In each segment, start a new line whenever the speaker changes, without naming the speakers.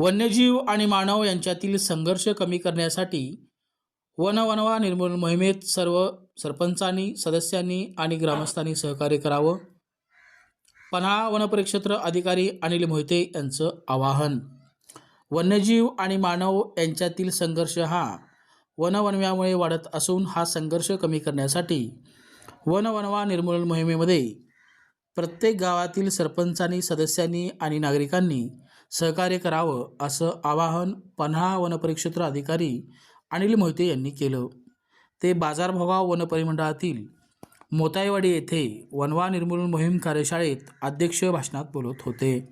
वन्यजीव आणि मानव यांच्यातील संघर्ष कमी करण्यासाठी वनवनवा निर्मूलन मोहिमेत सर्व सरपंचांनी सदस्यांनी आणि ग्रामस्थांनी सहकार्य करावं. पन्हाळा वनपरिक्षेत्र अधिकारी अनिल मोहिते यांचं आवाहन. वन्यजीव आणि मानव यांच्यातील संघर्ष हा वनवनव्यामुळे वाढत असून हा संघर्ष कमी करण्यासाठी वनवनवा निर्मूलन मोहिमेमध्ये प्रत्येक गावातील सरपंचांनी सदस्यांनी आणि नागरिकांनी सहकार्य करावं असं आवाहन पन्हाळा वनपरिक्षेत्र अधिकारी अनिल मोहिते यांनी केलं. ते बाजारभोगाव वनपरिमंडळातील मोताईवाडी येथे वनवा निर्मूलन मोहीम कार्यशाळेत अध्यक्ष भाषणात बोलत होते.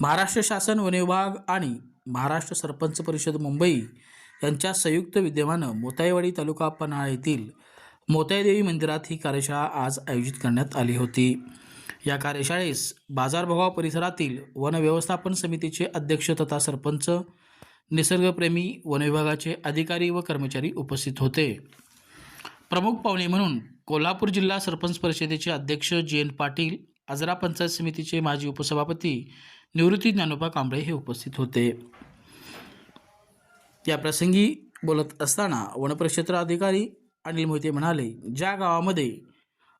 महाराष्ट्र शासन वन विभाग आणि महाराष्ट्र सरपंच परिषद मुंबई यांच्या संयुक्त विद्यमानं मोताईवाडी तालुका पन्हाळा येथील मोतायदेवी मंदिरात ही कार्यशाळा आज आयोजित करण्यात आली होती. या कार्यशाळेस बाजारभोगाव परिसरातील वन व्यवस्थापन समितीचे अध्यक्ष तथा सरपंच निसर्गप्रेमी वन विभागाचे अधिकारी व कर्मचारी उपस्थित होते. प्रमुख पाहुणे म्हणून कोल्हापूर जिल्हा सरपंच परिषदेचे अध्यक्ष जे एन पाटील आजरा पंचायत समितीचे माजी उपसभापती निवृत्ती ज्ञानोबा कांबळे हे उपस्थित होते. या प्रसंगी बोलत असताना वनपरिक्षेत्र अधिकारी अनिल मोहिते म्हणाले ज्या गावामध्ये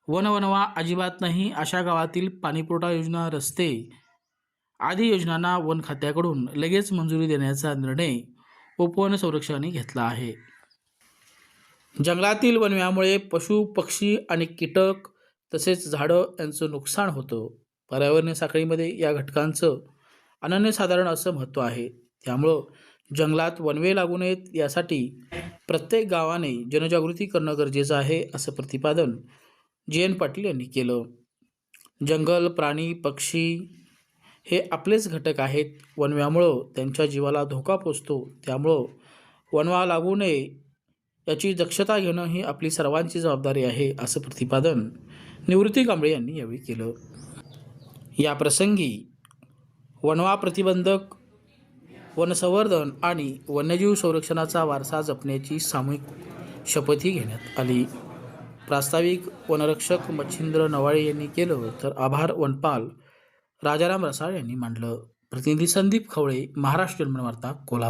वनवनवा अजिबात नाही अशा गावातील पाणीपुरवठा योजना रस्ते आदी योजनांना वन खात्याकडून लगेच मंजुरी देण्याचा निर्णय उपवन संरक्षणाने घेतला आहे. जंगलातील वनव्यामुळे पशु पक्षी आणि कीटक तसेच झाडं यांचं नुकसान होतं. पर्यावरणीय साखळीमध्ये या घटकांचं अनन्यसाधारण असं महत्त्व आहे. त्यामुळं जंगलात वनवे लागू नयेत यासाठी प्रत्येक गावाने जनजागृती करणं गरजेचं आहे असं प्रतिपादन जी एन पाटील यांनी केलं. जंगल प्राणी पक्षी हे आपलेच घटक आहेत. वनव्यामुळं त्यांच्या जीवाला धोका पोचतो. त्यामुळं वनवा लागू नये याची दक्षता घेणं ही आपली सर्वांची जबाबदारी आहे असं प्रतिपादन निवृत्ती कांबळे यांनी यावेळी केलं. या प्रसंगी वनवा प्रतिबंधक वनसंवर्धन आणि वन्यजीव संरक्षणाचा वारसा जपण्याची सामूहिक शपथही घेण्यात आली. प्रास्ताविक वनरक्षक मच्छिंद्र नवाळे यांनी केलं तर आभार वनपाल राजाराम रसाळ यांनी मांडलं. प्रतिनिधी संदीप खवळे महाराष्ट्र जन्मवार्ता कोल्हापूर.